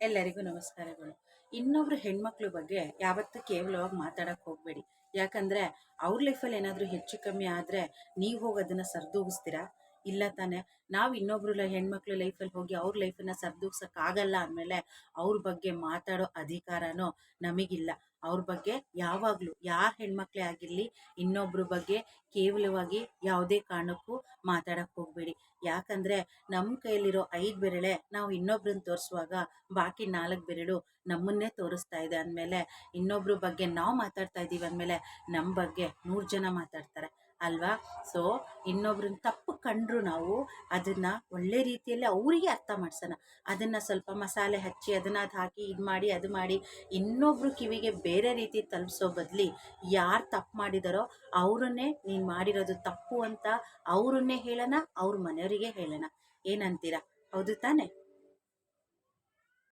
ಎಲ್ಲರಿಗೂ ನಮಸ್ಕಾರಗಳು ಇನ್ನೊಬ್ರು ಹೆಣ್ಮಕ್ಳ ಬಗ್ಗೆ ಯಾವತ್ತೂ ಕೇವಲವಾಗಿ ಮಾತಾಡಕ್ಕೆ ಹೋಗಬೇಡಿ. ಯಾಕಂದ್ರೆ ಅವ್ರ ಲೈಫಲ್ಲಿ ಏನಾದರೂ ಹೆಚ್ಚು ಕಮ್ಮಿ ಆದರೆ ನೀವು ಹೋಗಿ ಅದನ್ನು ಸರಿದೂಗಿಸ್ತೀರಾ? ಇಲ್ಲ ತಾನೆ. ನಾವು ಇನ್ನೊಬ್ರು ಹೆಣ್ಮಕ್ಳು ಲೈಫಲ್ಲಿ ಹೋಗಿ ಅವ್ರ ಲೈಫನ್ನು ಸರಿದೂಗ್ಸೋಕ್ಕಾಗಲ್ಲ ಅಂದಮೇಲೆ ಅವ್ರ ಬಗ್ಗೆ ಮಾತಾಡೋ ಅಧಿಕಾರನೂ ನಮಗಿಲ್ಲ. ಅವ್ರ ಬಗ್ಗೆ ಯಾವಾಗಲೂ, ಯಾರ ಹೆಣ್ಮಕ್ಳೇ ಆಗಿರಲಿ, ಇನ್ನೊಬ್ರ ಬಗ್ಗೆ ಕೇವಲವಾಗಿ ಯಾವುದೇ ಕಾರಣಕ್ಕೂ ಮಾತಾಡಕ್ಕೆ ಹೋಗಬೇಡಿ. ಯಾಕಂದರೆ ನಮ್ಮ ಕೈಯಲ್ಲಿರೋ ಐದು ಬೆರಳೆ ನಾವು ಇನ್ನೊಬ್ರನ್ನ ತೋರಿಸುವಾಗ ಬಾಕಿ ನಾಲ್ಕು ಬೆರಳು ನಮ್ಮನ್ನೇ ತೋರಿಸ್ತಾ ಇದೆ ಅಂದಮೇಲೆ ಇನ್ನೊಬ್ರ ಬಗ್ಗೆ ನಾವು ಮಾತಾಡ್ತಾ ಇದ್ದೀವಿ ಅಂದಮೇಲೆ ನಮ್ಮ ಬಗ್ಗೆ ನೂರು ಜನ ಮಾತಾಡ್ತಾರೆ. ಅಲ್ವಾ? ಸೊ ಇನ್ನೊಬ್ರನ್ನ ತಪ್ಪು ಕಂಡ್ರು ನಾವು ಅದನ್ನು ಒಳ್ಳೆ ರೀತಿಯಲ್ಲಿ ಅವರಿಗೆ ಅರ್ಥ ಮಾಡ್ಸೋಣ. ಅದನ್ನು ಸ್ವಲ್ಪ ಮಸಾಲೆ ಹಚ್ಚಿ ಅದನ್ನು ಅದು ಹಾಕಿ ಇದು ಮಾಡಿ ಅದು ಮಾಡಿ ಇನ್ನೊಬ್ರು ಕಿವಿಗೆ ಬೇರೆ ರೀತಿ ತಲುಪಿಸೋ ಬದಲಿ ಯಾರು ತಪ್ಪು ಮಾಡಿದಾರೋ ಅವರನ್ನೇ ನೀನು ಮಾಡಿರೋದು ತಪ್ಪು ಅಂತ ಅವರನ್ನೇ ಹೇಳೋಣ, ಅವ್ರ ಮನೆಯವರಿಗೆ ಹೇಳೋಣ. ಏನಂತೀರಾ? ಹೌದು ತಾನೇ?